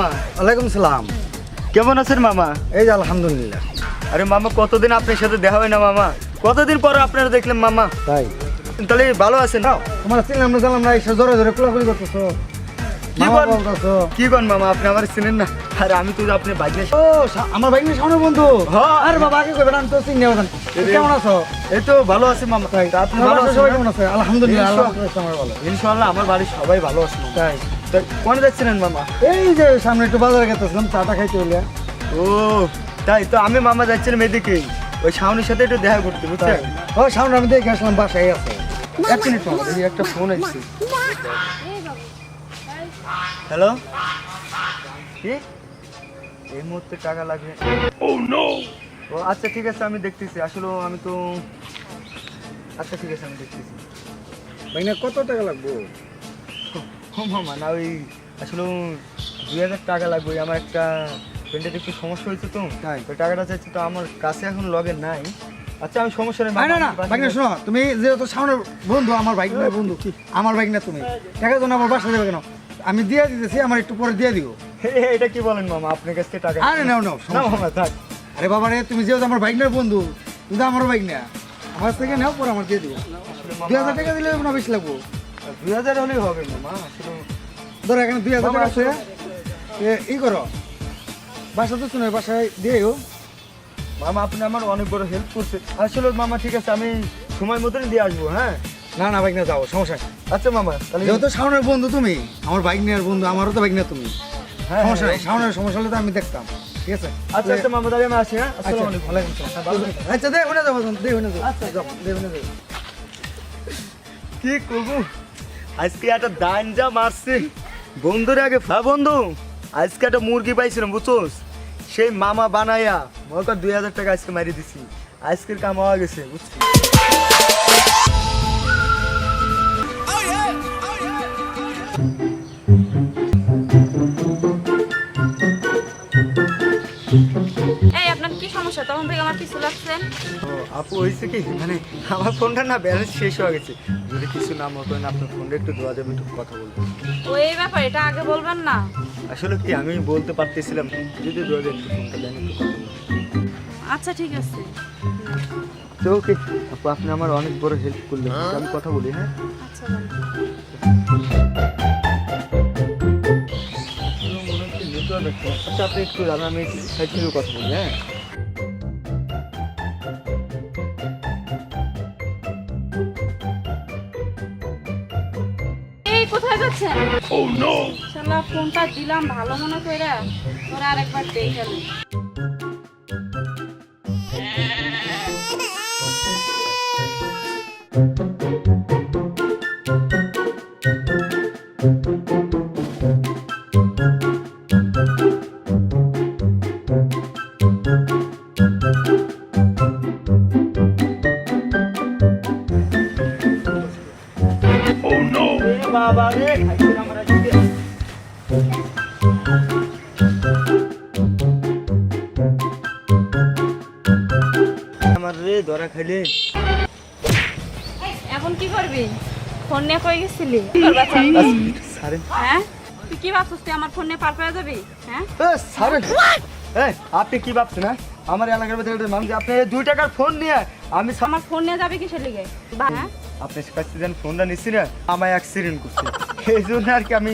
ওয়ালাইকুম সালাম। কেমন আছেন মামা? এই যে আলহামদুলিল্লাহ। আরে মামা কতদিন আপনার সাথে দেখা হয় না মামা? কতদিন পর আপনারা দেখলাম মামা? তাই। তাহলে ভালো আছেন চিনলাম না জানলাম না এসে জোরে জোরে কুলাকুলি করতেছো। কি মামা বল- কি কন মামা আপনি আমার চিনেন না? আরে আমি তো আপনি ও আমার বাইক নিয়ে সামনে বন্ধু। হ্যাঁ। আরে বাবা আগে কইবেন আমি তো চিনি না বাজান। কেমন আছো? এই তো ভালো আছে মামা। আপনি ভালো আছেন সবাই কেমন আছে? আলহামদুলিল্লাহ। আল্লাহ আমার ভালো। ইনশাআল্লাহ আমার বাড়ির সবাই ভালো আছে। তাই। কোনে যাচ্ছিলেন মামা? এই যে সামনে একটু বাজারে গেতেছিলাম চাটা খাইতে হইলে। ও তাই তো আমি মামা যাচ্ছিলাম এদিকে। ওই শাওনের সাথে একটু দেখা করতে বুঝছেন? ও সামনে আমি দেখে আসলাম বাসায় আছে। এক মিনিট এই একটা ফোন আসছে হ্যালো? কি? এই মুহূর্তে টাকা লাগবে। ও নো ও আচ্ছা ঠিক আছে আমি দেখতেছি। আসলে আমি তো আচ্ছা ঠিক আছে আমি দেখতেছি। ভাইনা কত টাকা লাগবে? ও মামা না। ওই আসলে দুই হাজার টাকা লাগবে। আমার একটা ফ্রেন্ডের একটু সমস্যা হয়েছে তো। তাই। ওই টাকাটা চাইছি তো আমার কাছে এখন লগে নাই। আচ্ছা আমি সমস্যা নেই না না না বাসায় ভাইনা শোনো তুমি যেহেতু সামনের বন্ধু আমার বাইক না বন্ধু আমার বাইক না তুমি। টাকা জন্য আমার বাসা যাবে কেন? আমি দিয়ে দিতেছি আমার একটু পরে দিয়ে হে, এটা কি বলেন মামা? আপনার কাছ থেকে টাকা আরে নাও নাও না মামা থাক। আরে বাবা রে তুমি যেহেতু আমার বাইক না বন্ধু তুমি তো আমার বাইক না আমার থেকে নাও পরে আমার দিয়ে দিব আসলে দুই হাজার টাকা দিলে না বেশি লাগবো। দুই হাজার হলেই হবে মামা ধরো এখানে দুই হাজার আছে। এ, ই করো। বাসা তো শুনে বাসায় দিয়ে ও মামা আপনি আমার অনেক বড় হেল্প করছে। আসলে মামা ঠিক আছে আমি সময় মতনই দিয়ে আসব হ্যাঁ? না না বাইক না যাও সমস্যা নেই। আচ্ছা মামা তাহলে যেহেতু সামনের বন্ধু তুমি আমার বাইক নেওয়ার বন্ধু আমারও তো বাইক না তুমি। হ্যাঁ, সমস্যা নেই হ্যাঁ। সামনের সমস্যা হলে তো আমি দেখতাম ঠিক আছে? আচ্ছা আচ্ছা মামা তাহলে আমি আসি হ্যাঁ? আচ্ছা আসসালামু আলাইকুম। ওয়ালাইকুম আসসালাম। আচ্ছা দে ওনে যাব দে ওনে যাব আচ্ছা যাও দে ওনে যাব কি করব আজকে একটা দান যা মারছে বন্ধুর আগে ফা বন্ধু আজকে একটা মুরগি পাইছিলাম বুঝছোস সেই মামা বানাইয়া মনে দুই হাজার টাকা আজকে মারি দিছি আজকের কাম হওয়া গেছে বুঝছি এই তখন থেকে আমার পিছু লাগছেন। ও আপু হয়েছে কি? মানে আমার ফোনটা না ব্যালেন্স শেষ হয়ে গেছে। যদি কিছু না মতো না আপনার ফোনটা একটু দেওয়া যাবে একটু কথা বলব ও এই ব্যাপার এটা আগে বলবেন না। আসলে কি আমি বলতে পারতেছিলাম যদি দেওয়া যায় একটু ফোনটা দেন একটু কথা আচ্ছা ঠিক আছে। তো ওকে আপু আপনি আমার অনেক বড় হেল্প করলেন। আমি কথা বলি হ্যাঁ? আচ্ছা। মনে আচ্ছা আপনি একটু আমি সাইড থেকে কথা বলি হ্যাঁ? কোথায় যাচ্ছেন ও নো শালা ফোনটা দিলাম ভালো মনে কইরা ওরা আরেকবার দেখে নে। বাবা রে আমরা আমার রে ধরা খাইলে। এখন কি করবি? ফোন নিয়ে কই গেছিলি? সারেন হ্যাঁ? তুই কি ভাবছিস তুই আমার ফোন নিয়ে পার যাবি? হ্যাঁ? আপনি কি ভাবছেন হ্যাঁ? আমার এলাকার মানুষ আপনি দুই টাকার ফোন নিয়ে আমি আমার ফোন নিয়ে যাবে কিসের লিগে? হ্যাঁ? আপনি কাছে ফোনটা নিচ্ছি না আমায় অ্যাক্সিডেন্ট করছে। এই জন্য আর কি আমি